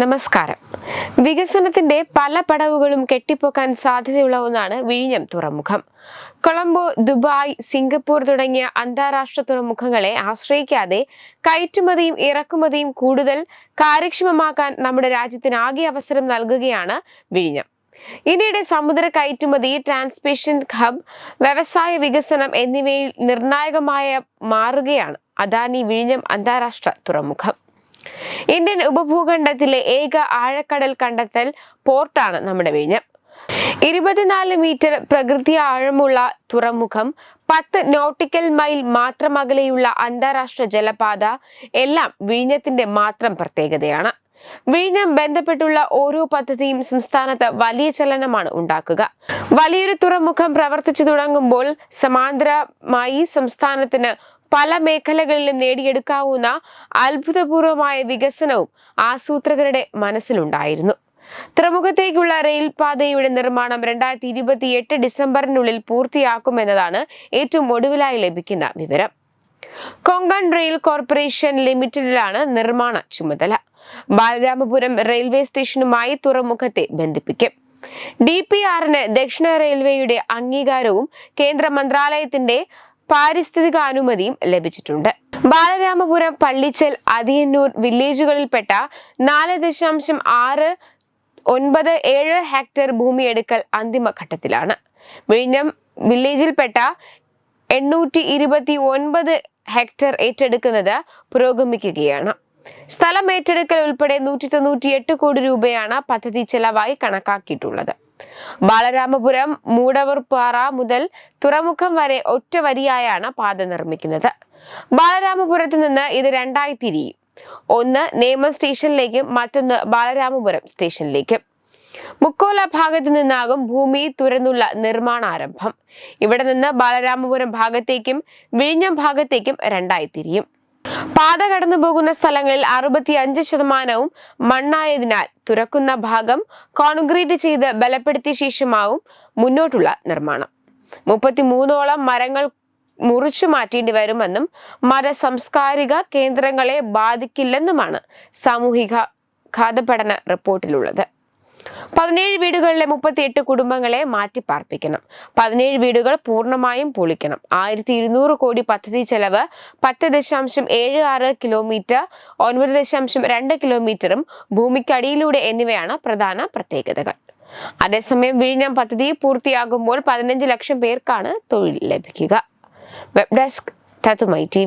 നമസ്കാരം. വികസനത്തിന്റെ പല പടവുകളും കെട്ടിപ്പൊക്കാൻ സാധ്യതയുള്ള ഒന്നാണ് വിഴിഞ്ഞം തുറമുഖം. കൊളംബോ ദുബായ് സിംഗപ്പൂർ തുടങ്ങിയ അന്താരാഷ്ട്ര തുറമുഖങ്ങളെ ആശ്രയിക്കാതെ കയറ്റുമതിയും ഇറക്കുമതിയും കൂടുതൽ കാര്യക്ഷമമാക്കാൻ നമ്മുടെ രാജ്യത്തിന് ആകെ അവസരം നൽകുകയാണ് വിഴിഞ്ഞം. ഇന്ത്യയുടെ സമുദ്ര കയറ്റുമതി ട്രാൻസ്മിഷൻ ഹബ് വ്യവസായ വികസനം എന്നിവയിൽ നിർണായകമായ മാറുകയാണ് അദാനി വിഴിഞ്ഞം അന്താരാഷ്ട്ര തുറമുഖം. ഇന്ത്യൻ ഉപഭൂഖണ്ഡത്തിലെ ഏക ആഴക്കടൽ കണ്ടെത്തൽ പോർട്ടാണ് നമ്മുടെ വിഴിഞ്ഞം ഇരുപത്തിനാല് മീറ്റർ പ്രകൃതി ആഴമുള്ള തുറമുഖം പത്ത് നോട്ടിക്കൽ മൈൽ മാത്രം അകലെയുള്ള അന്താരാഷ്ട്ര ജലപാത എല്ലാം വിഴിഞ്ഞത്തിന്റെ മാത്രം പ്രത്യേകതയാണ്. വിഴിഞ്ഞം ബന്ധപ്പെട്ടുള്ള ഓരോ പദ്ധതിയും സംസ്ഥാനത്ത് വലിയ ചലനമാണ് ഉണ്ടാക്കുക. വലിയൊരു തുറമുഖം പ്രവർത്തിച്ചു തുടങ്ങുമ്പോൾ സമാന്തരമായി സംസ്ഥാനത്തിന് പല മേഖലകളിലും നേടിയെടുക്കാവുന്ന അത്ഭുതപൂർവമായ വികസനവും ആസൂത്രകരുടെ മനസ്സിലുണ്ടായിരുന്നു. തുറമുഖത്തേക്കുള്ള റെയിൽപാതയുടെ നിർമ്മാണം രണ്ടായിരത്തി ഇരുപത്തി എട്ട് ഡിസംബറിനുള്ളിൽ പൂർത്തിയാക്കുമെന്നതാണ് ഏറ്റവും ഒടുവിലായി ലഭിക്കുന്ന വിവരം. കൊങ്കൺ റെയിൽ കോർപ്പറേഷൻ ലിമിറ്റഡിലാണ് നിർമ്മാണ ചുമതല. ബാലരാമപുരം റെയിൽവേ സ്റ്റേഷനുമായി തുറമുഖത്തെ ബന്ധിപ്പിക്കും. ഡി പി ആറിന് ദക്ഷിണ റെയിൽവേയുടെ അംഗീകാരവും കേന്ദ്ര മന്ത്രാലയത്തിന്റെ പാരിസ്ഥിതിക അനുമതിയും ലഭിച്ചിട്ടുണ്ട്. ബാലരാമപുരം പള്ളിച്ചൽ അതിയന്നൂർ വില്ലേജുകളിൽപ്പെട്ട നാല് ദശാംശം ആറ് ഒൻപത് ഏഴ് ഹെക്ടർ ഭൂമിയെടുക്കൽ അന്തിമഘട്ടത്തിലാണ്. വിഴിഞ്ഞം വില്ലേജിൽപ്പെട്ട എണ്ണൂറ്റി ഇരുപത്തി ഒൻപത് ഹെക്ടർ ഏറ്റെടുക്കുന്നത് പുരോഗമിക്കുകയാണ്. സ്ഥലം ഏറ്റെടുക്കൽ ഉൾപ്പെടെ നൂറ്റി തൊണ്ണൂറ്റി എട്ട് കോടി രൂപയാണ് പദ്ധതി ചെലവായി കണക്കാക്കിയിട്ടുള്ളത്. ബാലരാമപുരം മൂടവർപ്പാറ മുതൽ തുറമുഖം വരെ ഒറ്റ വരിയായാണ് പാത നിർമ്മിക്കുന്നത്. ബാലരാമപുരത്ത് നിന്ന് ഇത് രണ്ടായി തിരിയും. ഒന്ന് നേമം സ്റ്റേഷനിലേക്കും മറ്റൊന്ന് ബാലരാമപുരം സ്റ്റേഷനിലേക്കും. മുക്കോല ഭാഗത്ത് നിന്നാകും ഭൂമി തുരന്നുള്ള നിർമ്മാണാരംഭം. ഇവിടെ നിന്ന് ബാലരാമപുരം ഭാഗത്തേക്കും വിഴിഞ്ഞം ഭാഗത്തേക്കും രണ്ടായി തിരിയും. പാത കടന്നു പോകുന്ന സ്ഥലങ്ങളിൽ അറുപത്തി അഞ്ച് ശതമാനവും മണ്ണായതിനാൽ തുറക്കുന്ന ഭാഗം കോൺക്രീറ്റ് ചെയ്ത് ബലപ്പെടുത്തിയ ശേഷമാവും മുന്നോട്ടുള്ള നിർമ്മാണം. മുപ്പത്തിമൂന്നോളം മരങ്ങൾ മുറിച്ചു മാറ്റേണ്ടി വരുമെന്നും മര സംസ്കാരിക കേന്ദ്രങ്ങളെ ബാധിക്കില്ലെന്നുമാണ് സാമൂഹിക ഘാതപഠന റിപ്പോർട്ടിലുള്ളത്. പതിനേഴ് വീടുകളിലെ മുപ്പത്തിയെട്ട് കുടുംബങ്ങളെ മാറ്റിപ്പാർപ്പിക്കണം. പതിനേഴ് വീടുകൾ പൂർണമായും പൊളിക്കണം. ആയിരത്തി ഇരുന്നൂറ് കോടി പദ്ധതി ചെലവ് പത്ത് ദശാംശം ഏഴ് ആറ് കിലോമീറ്റർ ഒൻപത് ദശാംശം രണ്ട് കിലോമീറ്ററും ഭൂമിക്കടിയിലൂടെ എന്നിവയാണ് പ്രധാന പ്രത്യേകതകൾ. അതേസമയം വിഴിഞ്ഞം പദ്ധതി പൂർത്തിയാകുമ്പോൾ പതിനഞ്ച് ലക്ഷം പേർക്കാണ് തൊഴിൽ ലഭിക്കുക. വെബ് ഡെസ്ക് തത്തുമൈ ടി